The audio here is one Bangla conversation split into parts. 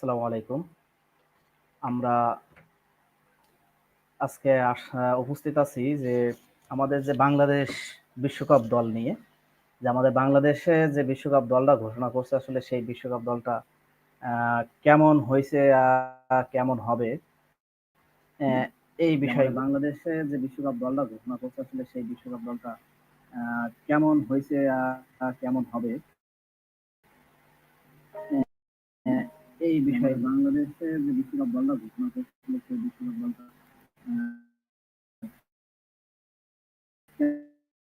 আসসালামু আলাইকুম। আমরা আজকে উপস্থিত আছি যে আমাদের যে বাংলাদেশ বিশ্বকাপ দল নিয়ে, যে আমাদের বাংলাদেশে যে বিশ্বকাপ দলটা ঘোষণা করছে, আসলে সেই বিশ্বকাপ দলটা কেমন হয়েছে কেমন হবে এই বিষয়ে বাংলাদেশে যে বিশ্বকাপ দলটা ঘোষণা করছে, আসলে সেই বিশ্বকাপ দলটা কেমন হয়েছে কেমন হবে এই বিষয়ে বাংলাদেশে যে বিশ্বকাপ দলটা ঘোষণা করছিল সেই বিশ্বকাপ দলটা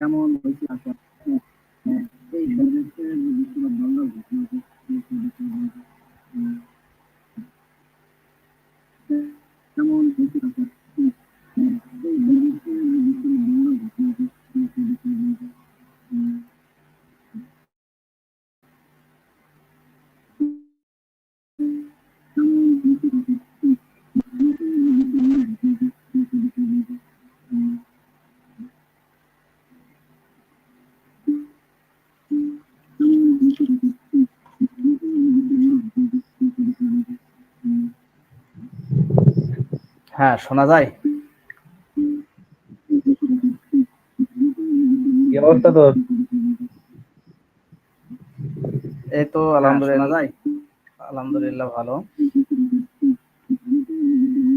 কেমন হয়েছে আশা আহ, এই বাংলাদেশে যে বিশ্বকাপ দলটা ঘোষণা করছিল সেই বিশ্বকাপ কেমন হয়েছে আশা এই বাংলাদেশে যে বিশ্বকাপ ঘোষণা করছিল সেই বিশ্বকাপ হ্যাঁ শোনা যায়? কি অবস্থা তোর? এই তো আলহামদুলিল্লাহ। যায়? আলহামদুলিল্লাহ ভালো।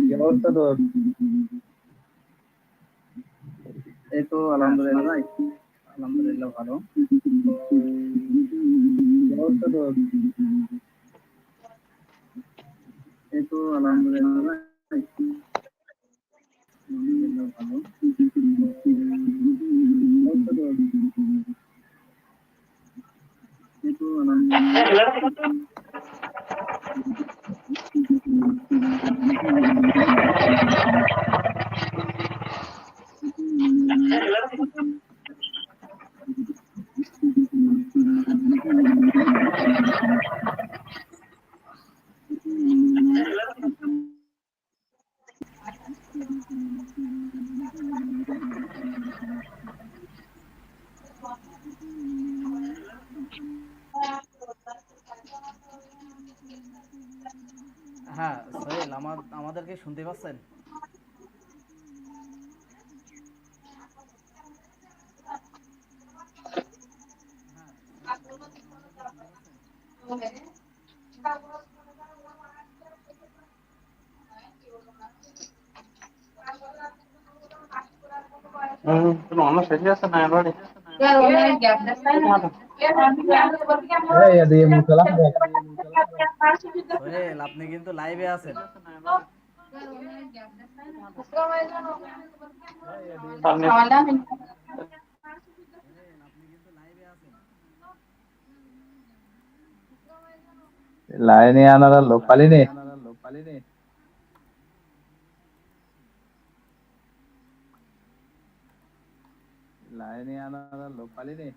কি অবস্থা তোর? এই তো আলহামদুলিল্লাহ আলহামদুলিল্লাহ ভালো। কি অবস্থা তোর? এই তো আলহামদুলিল্লাহ যায় আলহামদুলিল্লাহ ভালো কি অবস্থা তোর এই তো আলহামদুলিল্লাহ হ্যাঁ সোহেল আমার আমাদেরকে শুনতে পাচ্ছেন? এই দিয়ে মুসলা সোহেল আপনি কিন্তু লাইভে আছেন। লাইনে আনারা লোক পালিনি লাইনে আনারা লোক পালিনি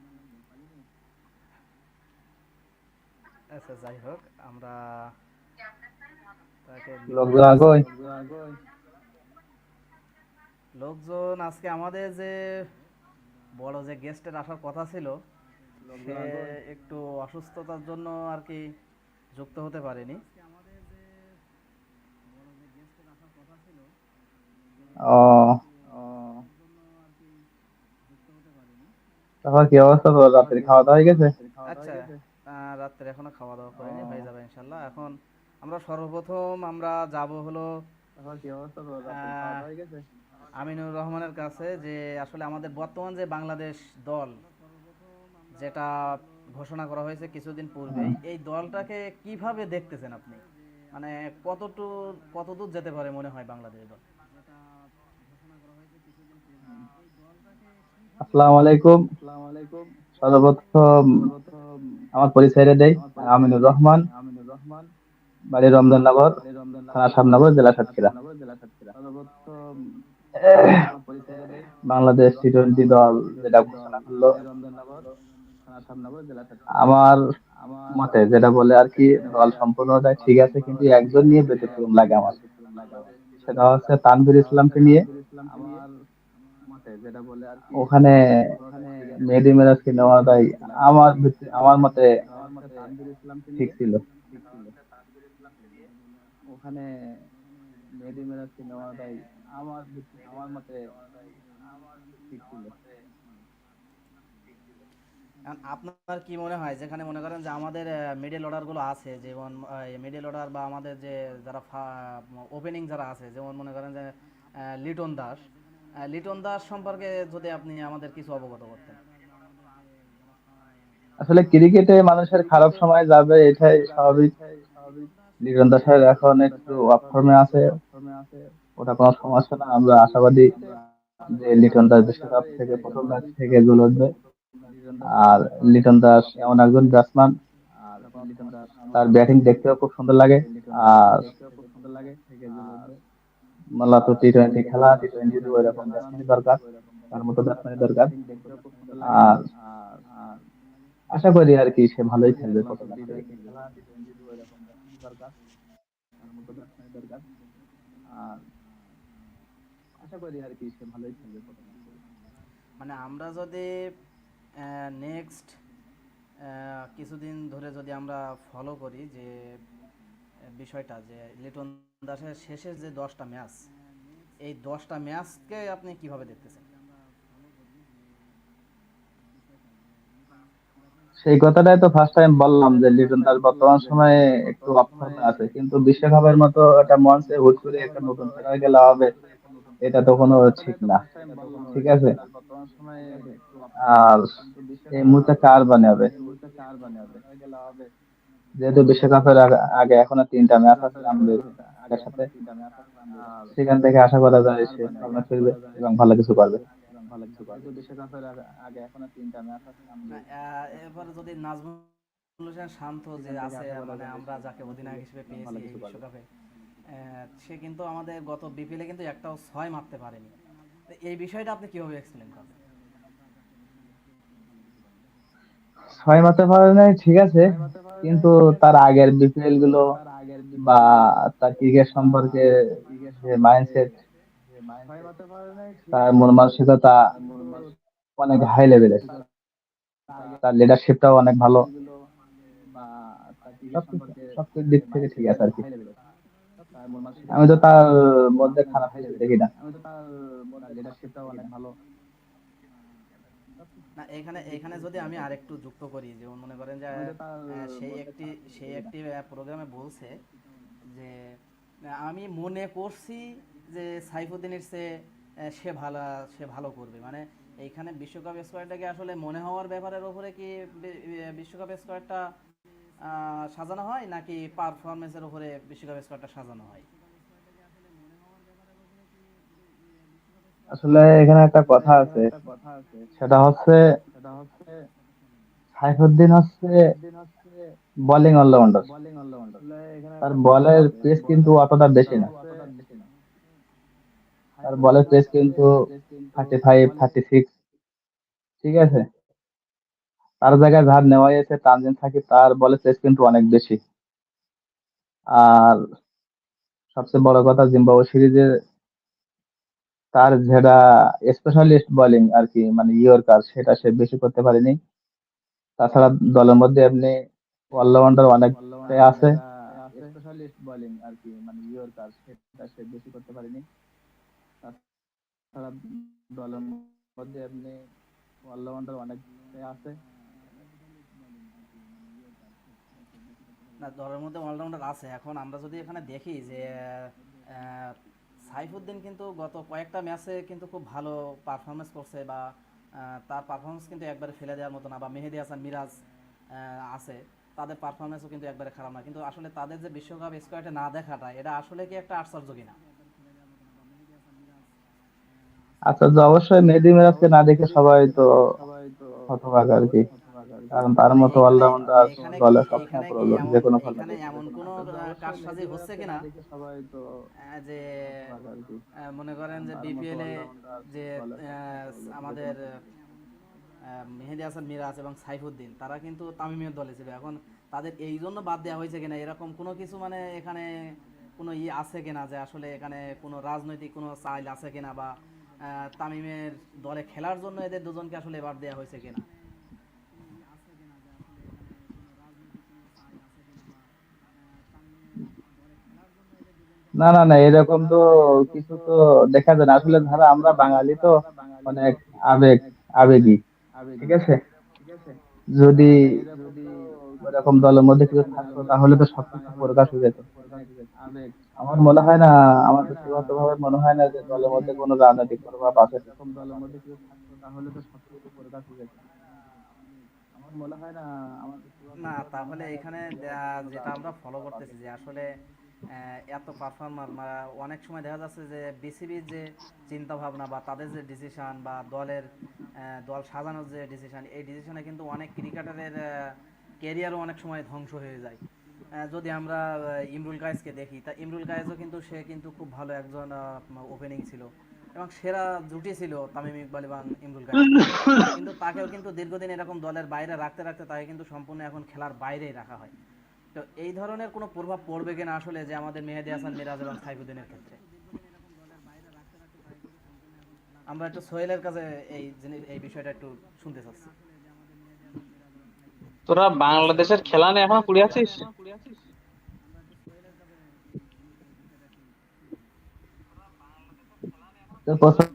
আচ্ছা যাই হোক আমরা লোকজন আজকে আমাদের যে বড় যে গেস্টের আসার কথা ছিল সে একটু অসুস্থতার জন্য আর কি যুক্ত হতে পারেনি। ও। তারপর কি অবস্থা? তোর রাত্রি খাওয়া দাওয়া হয়ে গেছে? আচ্ছা রাত্রে এখনও খাওয়া দাওয়া করিনি হয়ে যাবে ইনশাল্লাহ। এখন আমরা সর্বপ্রথম আমরা যাব হলো হয়ে আমিনুর রহমানের কাছে যে আসলে আমাদের বর্তমান যে বাংলাদেশ দল যেটা ঘোষণা করা হয়েছে কিছুদিন পূর্বে এই দলটাকে কীভাবে দেখতেছেন আপনি? মানে কতটু কতদূর যেতে পারে মনে হয় বাংলাদেশ দল? আসসালামু আলাইকুম। সর্বপ্রথম আমার পরিচয়টা দেই আমিনুর রহমান। বাড়ি রমজাননগর থানা জেলা সাতক্ষীরা। বাংলাদেশ টি টোয়েন্টি দল যেটা ঘোষণা করল, আমার মতে যেটা বলে আর কি, দল সম্পূর্ণ ঠিক আছে, কিন্তু একজন নিয়ে ব্যতিক্রম লাগে আমার। সেটা হচ্ছে তানভীর ইসলামকে নিয়ে। ওখানে মেহেদি মিরাজকে নেওয়াটাই আমার আমার মতে ঠিক ছিল। ওখানে মেহেদি মিরাজকে নেওয়াটাই আমার আমার মতে ঠিক ছিল। আপনার কি মনে হয় যেখানে মনে করেন যে আমাদের মিডল অর্ডারগুলো আছে যেমন মিডল অর্ডার বা আমাদের যে যারা ওপেনিং যারা আছে যেমন মনে করেন যে লিটন দাস লিটন দাস সম্পর্কে যদি আপনি আমাদের কিছু অবগত করতেন। আসলে ক্রিকেটে মানুষের খারাপ সময় যাবে এটাই স্বাভাবিক। লিটন দাসের এখন একটু অফ ফর্মে আছে। ওটা কোনো সমস্যা না। আমরা আশাবাদী যে লিটন দাস বিশ্বকাপ থেকে প্রথম ম্যাচ থেকে গোল উঠবে। আর লিটন দাস এমন একজন ব্যাটসম্যান তার ব্যাটিং দেখতেও খুব সুন্দর লাগে। আর মূলত টি টোয়েন্টি খেলা টি টোয়েন্টি ওই রকম ব্যাটসম্যানই দরকার। তার মতো ব্যাটসম্যানই দরকার। আর আশা করি আর কি সে ভালোই খেলবে প্রথম ম্যাচ থেকে আর আশা করি আর কি সে ভালোই। মানে আমরা যদি নেক্সট কিছুদিন ধরে যদি আমরা ফলো করি যে বিষয়টা যে লিটন দাসের শেষের যে দশটা ম্যাচ এই দশটা ম্যাচকে আপনি কীভাবে দেখতেছেন সেই কথাটাই তো ফার্স্ট টাইম বললাম যে লিটন দাস বর্তমান সময়ে একটু ফর্মে আছে। কিন্তু বিশ্বকাপের মতো একটা মঞ্চে হুট করে একটা নতুন খেলোয়াড় গেলে হবে, এটা তো কোনো ঠিক না। ঠিক আছে? আর এই মুহূর্তে কার বানাবে যেহেতু বিশ্বকাপের আগে- এখনও তিনটা ম্যাচ আছে, আমাদের সাথে। সেখান থেকে আশা করা যায় সে ভালো কিছু করবে। বিশ্বকাপের আগে এখনও তিনটা ম্যাচ আছে এবারে যদি নাজমুল হোসেন শান্ত যে আছে মানে আমরা যাকে অধিনায়ক হিসেবে পেয়েছি এই বিশ্বকাপে সে কিন্তু আমাদের গত বিপিএলে কিন্তু একটাও ছয় মারতে পারেনি। এই বিষয়টা আপনি কীভাবে এক্সপ্লেন করবেন? ছয় মারতে পারে নাই ঠিক আছে কিন্তু তার আগের বিপিএলগুলো বা তার ক্রিকেট সম্পর্কে যে মাইন্ডসেট তার মন মানসিকতা অনেক হাই লেভেলের তার লিডারশিপটাও অনেক ভালো। সবকিছু দিক থেকে ঠিক আছে আর কি। আমি তো তার মধ্যে খারাপ কিছু দেখি না। না এখানে এখানে যদি আমি আরেকটু যুক্ত করি যেমন মনে করেন যে সেই একটি সেই একটি প্রোগ্রামে বলছে যে আমি মনে করছি যে সাইফুদ্দিনের সে সে ভালো সে ভালো করবে। মানে এইখানে বিশ্বকাপ স্কোয়াডটাকে আসলে মনে হওয়ার ব্যাপারের উপরে কি বিশ্বকাপ স্কোয়াডটা সাজানো হয়? নাকি পারফরমেন্সের উপরে বিশ্বকাপ স্কোয়াডটা সাজানো হয়? আসলে এখানে একটা কথা আছে। সেটা হচ্ছে সাইফুদ্দিন হচ্ছে বোলিং অলরাউন্ডার তার বলের পেস কিন্তু অতটা বেশি না। তার বলের পেস কিন্তু থার্টি ফাইভ থার্টি সিক্স ঠিক আছে? তার জায়গায় যার নেওয়া হয়েছে তানজিম সাকিব তার বলের পেস কিন্তু অনেক বেশি। আর সবচেয়ে বড় কথা জিম্বাবুয়ে সিরিজে তার যেটা স্পেশালিস্ট বোলিং আর কি মানে ইয়র্কার সেটা সে বেশি করতে পারেনি। তাছাড়া দলের মধ্যে এমনি অলরাউন্ডার অনেক আছে। স্পেশালিস্ট বোলিং আর কি মানে ইয়র্কার সেটা সে বেশি করতে পারেনি। তাছাড়া দলের মধ্যে এমনি অলরাউন্ডার অনেক আছে না, দলের মধ্যে অলরাউন্ডার আছে। এখন আমরা যদি এখানে দেখি যে সাইফুদ্দিন কিন্তু গত কয়েকটা ম্যাচে কিন্তু খুব ভালো পারফরমেন্স করছে বা তার পারফরমেন্স কিন্তু একবারে ফেলে দেওয়ার মতো না বা মেহেদি হাসান, মিরাজ আছে। তাদের পারফরমেন্সও কিন্তু একবারে খারাপ না। কিন্তু আসলে তাদের যে বিশ্বকাপ স্কোয়াডে না দেখাটা, এটা আসলে কি একটা আশ্চর্য কিনা? আচ্ছা অবশ্যই মেহেদি মিরাজকে না দেখে সবাই তো হতবাক আর কি। কারণ তার মতো অলরাউন্ডার যে কোনো এখানে এমন কোনো হচ্ছে কিনা? সবাই তো যে মনে করেন যে বিপিএল এ যে আমাদের মেহেদি হাসান মিরাজ এবং তারা কিন্তু তামিমের দলে ছিল। এখন তাদের এই জন্য বাদ দেওয়া হয়েছে কিনা? এরকম কোনো কিছু মানে এখানে কোনো ই আছে কিনা যে আসলে এখানে কোনো রাজনৈতিক কোনো চাইল আছে কিনা বা তামিমের দলে খেলার জন্য এদের দুজনকে আসলে বাদ দেওয়া হয়েছে কিনা? না না না, এরকম তো কিছু তো দেখা যায় না। আসলে ধরো আমরা বাঙালি তো অনেক আবেগ, আবেগী, ঠিক আছে? যদি ওরকম দলের মধ্যে কিছু থাকতো, তাহলে তো সবকিছু প্রকাশ হয়ে যেত। আমার মনে হয় না আমার ব্যক্তিগত ভাবে মনে হয় না যে দলের মধ্যে কোনো রাজনৈতিক প্রভাব আছে। আমার মনে হয় না আমার না তাহলে এখানে যেটা আমরা ফলো করতেছি যে আসলে এত পারফর্মার অনেক সময় দেখা যাচ্ছে যে বিসিবির যে চিন্তা ভাবনা বা তাদের যে ডিসিশন বা দলের দল সাজানোর যে ডিসিশন এই ডিসিশনে কিন্তু অনেক ক্রিকেটারের ক্যারিয়ারও অনেক সময় ধ্বংস হয়ে যায়। যদি আমরা ইমরুল কায়েসকে দেখি, তা ইমরুল কায়েসও কিন্তু, সে কিন্তু খুব ভালো একজন ওপেনিং ছিল। এবং সেরা জুটি ছিল তামিম ইকবাল এবং ইমরুল কায়েস কিন্তু তাকেও কিন্তু দীর্ঘদিন এরকম দলের বাইরে রাখতে রাখতে তাকে কিন্তু সম্পূর্ণ এখন খেলার বাইরেই রাখা হয়। তো এই ধরনের কোনো প্রভাব পড়বে কিনা আসলে যে আমাদের মেহেদি হাসান, মিরাজ এবং সাইফুদ্দিনের ক্ষেত্রে? আমরা একটু সোহেলের কাছে এই জিনিস, এই বিষয়টা একটু শুনতে চাচ্ছি। তোরা বাংলাদেশের খেলা নিয়ে এখনও পড়ে আছিস তো প্রথম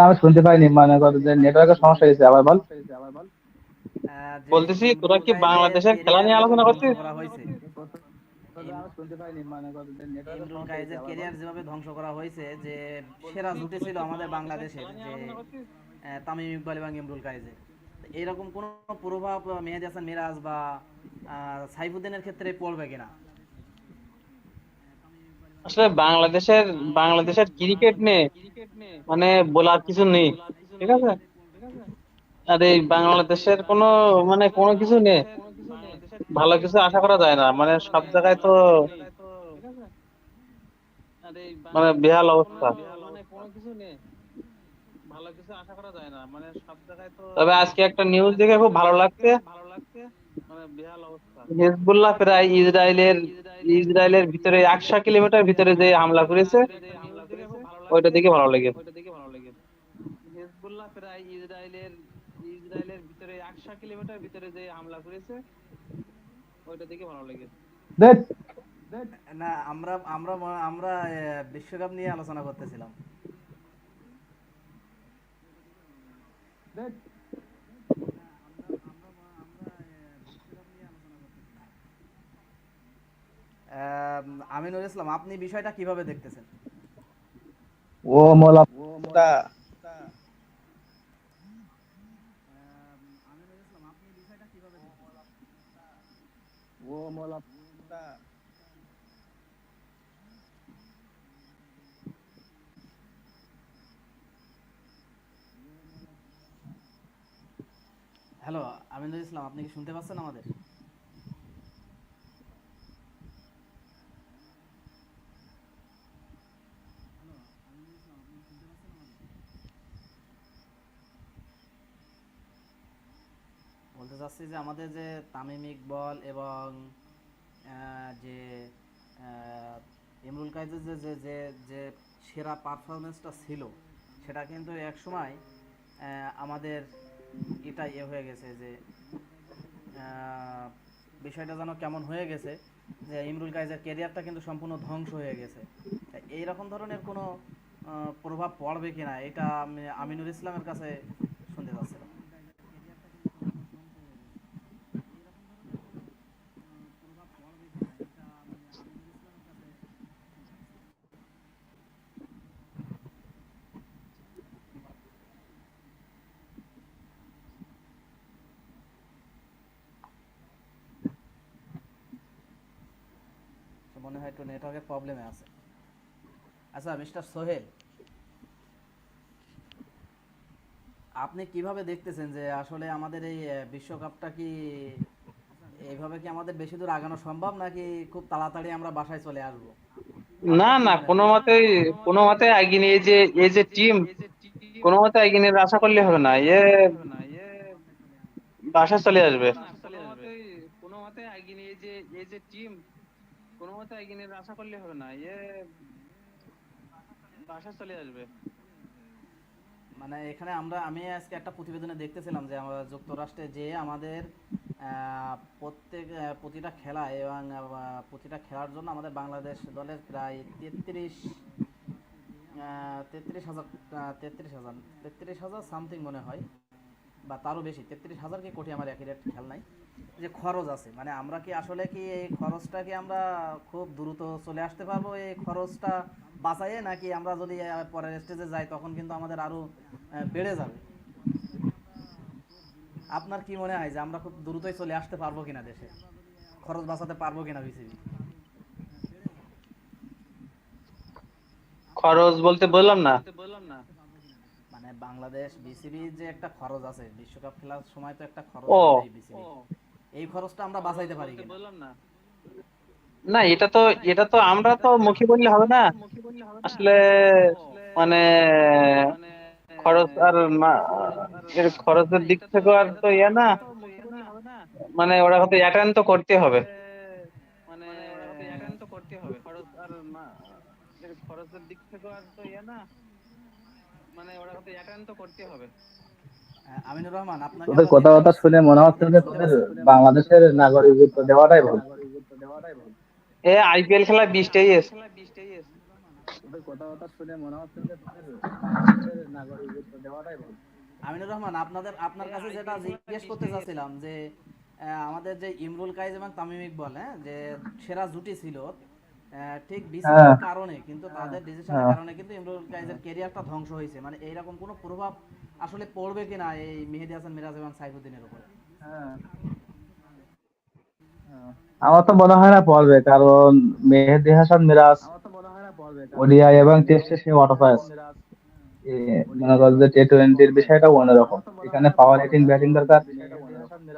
আমি শুনতে পাইনি মানে যে নেটওয়ার্কের সমস্যা হয়েছে আবার বল। বলতেছি, তোরা কি বাংলাদেশের খেলা নিয়ে আলোচনা করছিস? ধ্বংস করা হয়েছে। মানে যে নেটওয়ার্কের ইমরুল কায়েসের ক্যারিয়ার যেভাবে ধ্বংস করা হয়েছে যে সেরা জুটি ছিল আমাদের বাংলাদেশের যে তামিম ইকবাল এবং ইমরুল কায়েজের তো এইরকম কোনো প্রভাব মেহেদি হাসান মিরাজ বা আহ, সাইফুদ্দিনের ক্ষেত্রে পড়বে কিনা? আসলে বাংলাদেশের বাংলাদেশের ক্রিকেট নিয়ে মানে বলার কিছু নেই ঠিক আছে? আর এই বাংলাদেশের কোনো মানে কোনো কিছু নেই ভালো কিছু আশা করা যায় না মানে সব জায়গায় তো মানে বেহাল অবস্থা। তবে আজকে একটা নিউজ দেখে খুব ভালো লাগছে। হিজবুল্লাহ প্রায় ইসরায়েলের ইসরায়েলের ভিতরে একশো কিলোমিটার ভিতরে যে হামলা করেছে ওইটা দেখে ভালো লেগেছে হিজবুল্লাহ প্রায় ইসরায়েলের ইসরায়েলের ভিতরে একশো কিলোমিটার ভিতরে যে হামলা করেছে ওইটা দেখে ভালো লেগেছে না আমরা আমরা আমরা বিশ্বকাপ নিয়ে আলোচনা করতেছিলাম। আমিনুল ইসলাম আপনি বিষয়টা কীভাবে দেখতেছেন? ও মোলা ও মোলা হ্যালো আমিনুল ইসলাম আপনি কি শুনতে পাচ্ছেন আমাদের? বলতে চাচ্ছি যে আমাদের যে তামিম ইকবল এবং যে ইমরুল কাইজের যে যে যে যে সেরা পারফরমেন্সটা ছিল, সেটা কিন্তু এক সময় আমাদের এটা ইয়ে হয়ে গেছে যে বিষয়টা যেন কেমন হয়ে গেছে, যে ইমরুল কাইজের কেরিয়ারটা কিন্তু সম্পূর্ণ ধ্বংস হয়ে গেছে। এইরকম ধরনের কোনো প্রভাব পড়বে কিনা, এটা আমি আমিনুল ইসলামের কাছে শুনতে চাচ্ছিলাম তো মনে হয় একটু নেটওয়ার্কের প্রবলেমে আছে। আচ্ছা মিস্টার সোহেল আপনি কীভাবে দেখতেছেন যে আসলে আমাদের এই বিশ্বকাপটা কি এইভাবে কি আমাদের বেশি দূর আগানো সম্ভব নাকি খুব তাড়াতাড়ি আমরা বাসায় চলে আসব? না না কোনো মতে কোনো মতে এগিয়ে নিয়ে যে এই যে টিম কোনো মতে নিয়ে আশা করলে হবে না। এ বাসা চলে আসবে। কোনো মতে এগিয়ে নিয়ে যে এই যে টিম কোনো মতে এগিয়ে আশা করলে হবে না এ বাসা চলে আসবে। মানে এখানে আমরা, আমি আজকে একটা প্রতিবেদনে দেখতেছিলাম যে আমরা যুক্তরাষ্ট্রে যে আমাদের প্রত্যেক প্রতিটা খেলা এবং প্রতিটা খেলার জন্য আমাদের বাংলাদেশ দলের প্রায় তেত্রিশ তেত্রিশ হাজার তেত্রিশ হাজার তেত্রিশ হাজার সামথিং মনে হয়। বা তারও বেশি তেত্রিশ হাজার কি কোটি আমার অ্যাকুরেট খেয়াল নাই। যে খরচ আছে মানে আমরা কি আসলে কি এই খরচটা কি আমরা খুব দ্রুত চলে আসতে পারব এই খরচটা বাঁচাইয়ে নাকি আমরা যদি পরের স্টেজে যাই তখন কিন্তু আমাদের আরও আহ, বেড়ে যাবে? আপনার কি মনে হয় যে আমরা খুব দ্রুতই চলে আসতে পারব কিনা দেশে? খরচ বাঁচাতে পারব কিনা বিসিবি খরচ বলতে বললাম না। মানে বাংলাদেশ বিসিবি যে একটা খরচ আছে বিশ্বকাপ খেলার সময় তো একটা খরচ ও। বিসিবি এই খরচটা আমরা বাঁচাইতে পারি কিনা? না। না এটা তো এটা তো আমরা তো মুখে বললে হবে না। আসলে মানে খরচ আর এর খরচের দিক থেকে আর তো ইয়ে না। মানে ওরা হয়তো অ্যাটেন্ড তো করতে হবে। মানে অ্যাটেন্ড তো করতে হবে। খরচ আর এর খরচের দিক থেকে আর তো ইয়ে না মানে ওরা হয়তো অ্যাটেন্ড তো করতে হবে আহ, আমিনুর রহমান শুনে মনে হচ্ছে যে বাংলাদেশের নাগরিকত্ব দেওয়াটাই ভুল। এ আইপিএল খেলা বিশটাই এসে। তোদের কথাবার্তা শুনে মনে হচ্ছে যে নাগরিকত্ব দেওয়াটাই ভুল। আমিনুর রহমান আপনাদের আপনার কাছে যেটা জিজ্ঞেস করতে চাচ্ছিলাম যে আমাদের যে ইমরুল কাইজ এবং তামিম ইকবল হ্যাঁ যে সেরা জুটি ছিল ঠিক বিসিবির হ্যাঁ। কারণে কিন্তু তাদের ডিসিশনের হ্যাঁ। কারণে কিন্তু ইমরুল কাইজের ক্যারিয়ারটা ধ্বংস হয়েছে। মানে এইরকম কোনো প্রভাব আসলে পড়বে কিনা এই মেহেদি হাসান মিরাজ এবং সাইফুদ্দিনের উপর? আমার তো মনে হয় না পড়বে কারণ মেহেদি হাসান মিরাজ ওডিআই এবং টেস্টে সে অটোপাস মনে করো যে টি টোয়েন্টির বিষয়টা অন্যরকম। এখানে পাওয়ার হিটিং ব্যাটিং দরকার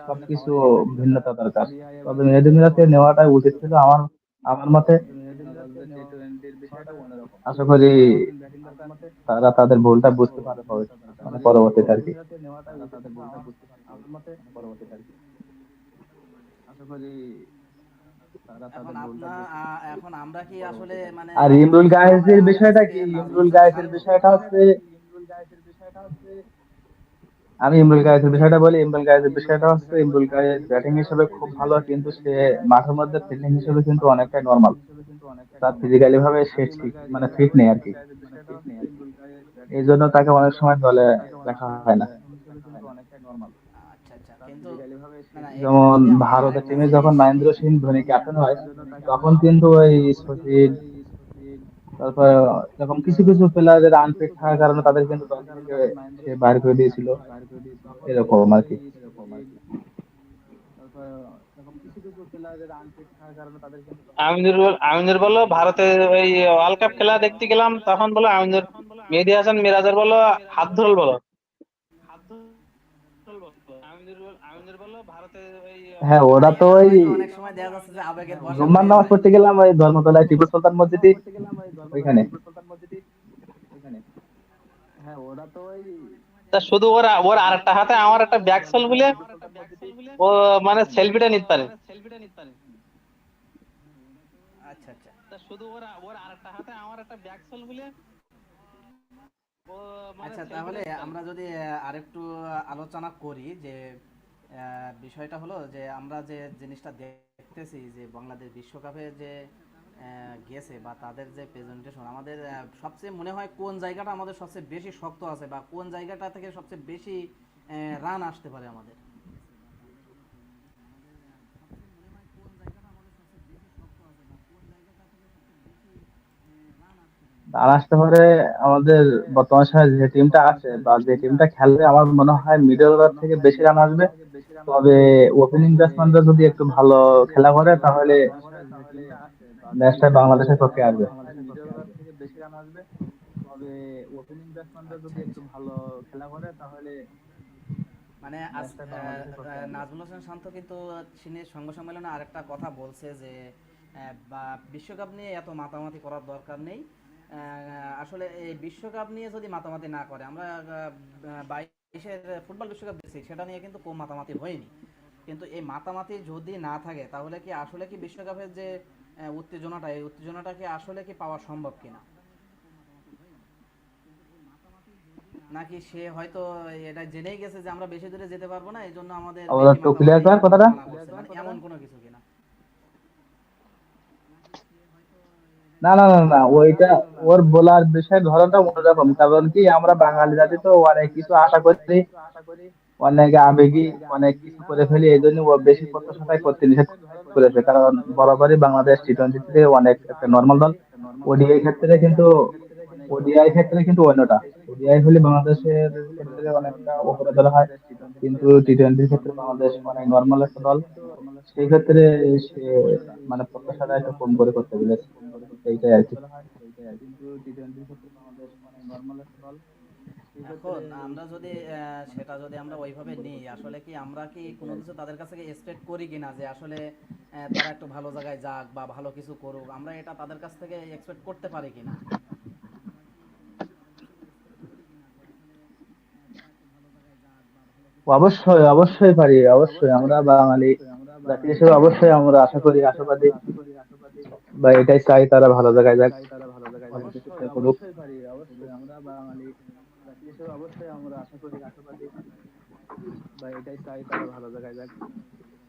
সবকিছু ভিন্নতা দরকার। তবে মেহেদি মিরাজকে নেওয়াটাই উচিত ছিল আমার আমার মতে। আশা করি তারা তাদের ভুলটা বুঝতে পারে মানে পরবর্তীতে আর কি। মানে আর ইমরুল গায়েসের বিষয়টা কি? ইমরুল গায়েসের বিষয়টা হচ্ছে আমি ইমরুল গায়েসের বিষয়টা বলি। ইমরুল গায়েসের বিষয়টা হচ্ছে ইমরুল গায়েস ব্যাটিং হিসেবে খুব ভালো কিন্তু সে মাঠের মধ্যে ফিল্ডিং হিসেবে কিন্তু অনেকটাই নর্মাল তার ফিজিক্যালি ভাবে সে ঠিক মানে ফিট নেই আর কি। এই জন্য তাকে অনেক সময় দলে রাখা হয় না। আচ্ছা আচ্ছা কিন্তু না, না, যেমন ভারতের টিমে যখন মহেন্দ্র সিং ধোনি ক্যাপ্টেন হয় তখন কিন্তু ওই সচিন তারপর এরকম কিছু কিছু প্লেয়ারের আনফিট থাকার কারণে তাদের কিন্তু দল থেকে বাইর করে দিয়েছিল। এরকম আর কি। আমিনুর আমিনুর বলল ভারতে ওই ওয়ার্ল্ড কাপ খেলা দেখতে গেলাম তখন বলো আমিনুর মেহেদি হাসান মিরাজের বলো। হাত ধরল বলো। আমিনুর বল- আমিনুর বলল ভারতে ওই হ্যাঁ ওরা তো ওই অনেক সময় দেখা যাচ্ছে যে আবেগের বশে জুম্মার নামাজ পড়তে গেলাম ওই ধর্মতলায় টিপু সুলতান মসজিদে ওইখানে। হ্যাঁ ওরা তো ওই শুধু ওর ওর আরেকটা হাতে আমার একটা ব্যাগ সল বলে ও মানে সেলফিটা নিতে পারে। আচ্ছা আচ্ছা। তা শুধু ওর ওর আরেকটা হাতে আমার একটা ব্যাগ সল বলে মানে আচ্ছা তাহলে আমরা যদি আরেকটু আলোচনা করি যে বিষয়টা হলো যে আমরা যে জিনিসটা দেখতেছি যে বাংলাদেশ বিশ্বকাপে যে আহ, গেছে বা তাদের যে প্রেজেন্টেশন আমাদের সবচেয়ে মনে হয় কোন জায়গাটা আমাদের সবচেয়ে বেশি শক্ত আছে বা কোন জায়গাটা থেকে সবচেয়ে বেশি রান আসতে পারে আমাদের? আর আসতে পারে আমাদের বর্তমান সময়ে যে টিমটা আছে বা যে টিমটা খেলবে আমার মনে হয় মিডল অর্ডার থেকে বেশি রান আসবে। তবে ওপেনিং ব্যাটসম্যানরা যদি একটু ভালো খেলা করে তাহলে ম্যাচটা বাংলাদেশের পক্ষে আসবে। তবে ওপেনিং ব্যাটসম্যানরা যদি একটু ভালো খেলা করে তাহলে মানে নাজমুল হোসেন শান্ত কিন্তু চীনের সংবাদ সম্মেলনে আরেকটা কথা বলছে যে বিশ্বকাপ নিয়ে এত মাতামাতি করার দরকার নেই। আসলে এই বিশ্বকাপ নিয়ে যদি মাতামাতি না করে আমরা বাইশের ফুটবল বিশ্বকাপ দেখছি সেটা নিয়ে কিন্তু কম মাতামাতি হয়নি। কিন্তু এই মাতামাতি যদি না থাকে তাহলে কি আসলে কি বিশ্বকাপের যে উত্তেজনাটা এই উত্তেজনাটা কি আসলে কি পাওয়া সম্ভব কিনা? নাকি সে হয়তো এটা জেনেই গেছে যে আমরা বেশি দূরে যেতে পারব না এই জন্য আমাদের। মানে এমন কোনো কিছু না না না না, ওইটা ওর বলার বিষয়ের ধরনটা অন্যরকম। কারণ কি, আমরা বাঙালি জাতি তো, অনেক কিছু আশা করি, অনেক আবেগী, অনেক কিছু করে ফেলি, এই জন্য ও বেশি প্রত্যাশাটাই করতে নিষেধ করেছে। কারণ বরাবরই বাংলাদেশ টি টোয়েন্টিতে অনেক একটা নর্মাল দল। ওডিআই ক্ষেত্রে কিন্তু ওডিআই ক্ষেত্রে কিন্তু অন্যটা। ওডিআই হলে বাংলাদেশের ক্ষেত্রে অনেকটা উপরে ধরা হয়, কিন্তু টি টোয়েন্টির ক্ষেত্রে বাংলাদেশ অনেক নর্মাল একটা দল। সেই ক্ষেত্রে সে মানে প্রত্যাশাটা একটু কম করে করতে পেরেছে। এইটাই আর কি। এখন আমরা যদি সেটা যদি আমরা ওইভাবে নিই আসলে কি আমরা কি কোনো কিছু তাদের কাছে এক্সপেক্ট করি কিনা যে আসলে তারা একটু ভালো জায়গায় যাক বা ভালো কিছু করুক আমরা এটা তাদের কাছ থেকে এক্সপেক্ট করতে পারি কিনা? অবশ্যই অবশ্যই পারি অবশ্যই। আমরা বাঙালি। জাতি হিসেবে অবশ্যই আমরা আশা করি আশাবাদী। বা এটাই চাই তারা ভালো জায়গায় যাক। ভালো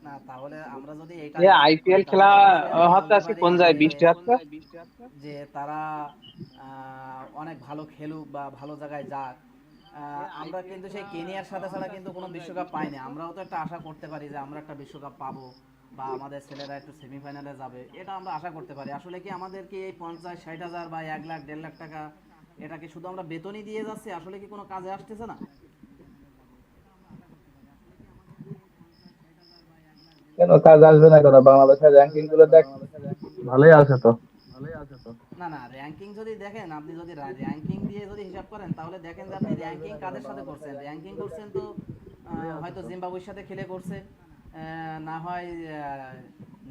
না তাহলে আমরা যদি এটা যে আইপিএল খেলা অবশ্যই হচ্ছে আজকে কোন জায়গায়? যে- হচ্ছে? যে তারা আহ, অনেক ভালো খেলুক বা ভালো জায়গায় যাক আমরা কিন্তু সেই কেনিয়ার সাথে ছাড়া কিন্তু কোনো বিশ্বকাপ পাইনি। আমরাও তো একটা আশা করতে পারি যে আমরা একটা বিশ্বকাপ পাবো বা আমাদের ছেলেরা একটু সেমিফাইনালে যাবে। এটা আমরা আশা করতে পারি। আসলে কি আমাদের কি এই পঞ্চাশ ষাট হাজার বা এক লাখ দেড় লাখ টাকা এটা কি শুধু আমরা বেতনই দিয়ে যাচ্ছি? আসলে কি কোনো কাজে আসতেছে না? কেন কাজ আসবে না কেন? বাংলাদেশের র্যাঙ্কিংগুলো দেখ। ভালোই আছে তো। ভালোই আছে তো। না না র্যাঙ্কিং যদি দেখেন আপনি যদি র্যাঙ্কিং দিয়ে যদি হিসাব করেন তাহলে দেখেন যে আপনি র্যাঙ্কিং কাদের সাথে করছেন? র্যাঙ্কিং করছেন তো হয়তো জিম্বাবুয়ের সাথে খেলে করছেন আহ, না হয়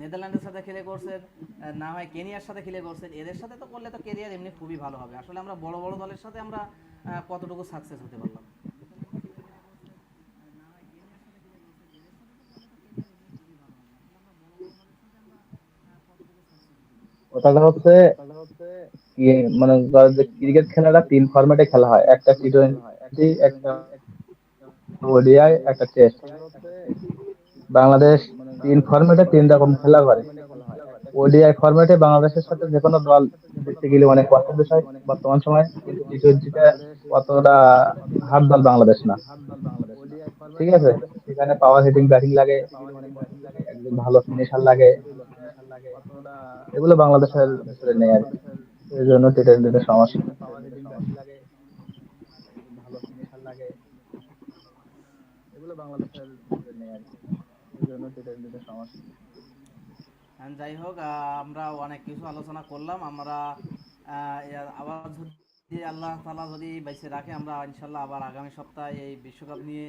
নেদারল্যান্ডের সাথে খেলে করছেন না হয় কেনিয়ার সাথে খেলে করছেন এদের সাথে তো করলে তো কেরিয়ার এমনি খুবই ভালো হবে। আসলে আমরা বড় বড় দলের সাথে আমরা কতটুকু সাকসেস হতে পারলাম? কথাটা হচ্ছে মানে ধর যে ক্রিকেট খেলাটা তিন ফরম্যাটে খেলা হয়। একটা টি টোয়েন্টি একটা ওডিআই একটা টেস্ট বাংলাদেশ তিন ফরম্যাটে তিন রকম খেলা করে। ওডিআই ফরম্যাটে বাংলাদেশের সাথে যে কোনো দল দেখতে গেলে অনেক কষ্টের বিষয়। বর্তমান সময় টি টোয়েন্টিটা অতটা হার দল বাংলাদেশ না। ঠিক আছে? সেখানে পাওয়ার হিটিং ব্যাটিং লাগে। ভালো ফিনিশার লাগে। এগুলো বাংলাদেশের ভিতরে নেই আর কি। এই জন্য টি টোয়েন্টিতে সমস্যা এগুলো যাই হোক আমরা অনেক কিছু আলোচনা করলাম। আমরা আবার যদি আল্লাহ তালা যদি বেঁচে রাখে, আমরা ইনশাল্লাহ আবার আগামী সপ্তাহে এই বিশ্বকাপ নিয়ে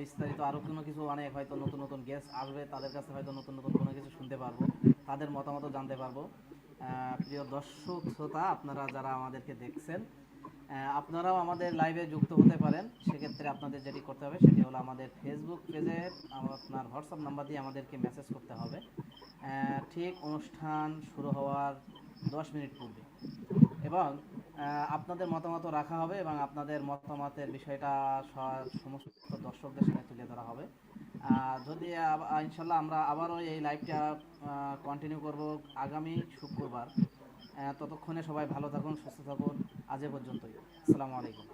বিস্তারিত আরও কোনো কিছু অনেক হয়তো নতুন নতুন গেস্ট আসবে, তাদের কাছে হয়তো নতুন নতুন কোনো কিছু শুনতে পারব, তাদের মতামতও জানতে পারব। প্রিয় দর্শক, শ্রোতা, আপনারা যারা আমাদেরকে দেখছেন আপনারাও আমাদের লাইভে যুক্ত হতে পারেন। সেক্ষেত্রে আপনাদের যেটি করতে হবে, সেটি হলো আমাদের ফেসবুক পেজে আপনার হোয়াটসঅ্যাপ নাম্বার দিয়ে আমাদেরকে মেসেজ করতে হবে। ঠিক অনুষ্ঠান শুরু হওয়ার দশ মিনিট পূর্বে। এবং আপনাদের মতামত রাখা হবে এবং আপনাদের মতামতের বিষয়টা সমস্ত দর্শকদের সামনে তুলে ধরা হবে। যদি ইনশাল্লাহ আমরা আবারও এই লাইভটা কন্টিনিউ করব আগামী শুক্রবার। ততক্ষণে সবাই ভালো থাকুন, সুস্থ থাকুন। আজ পর্যন্তই। আসসালামু আলাইকুম।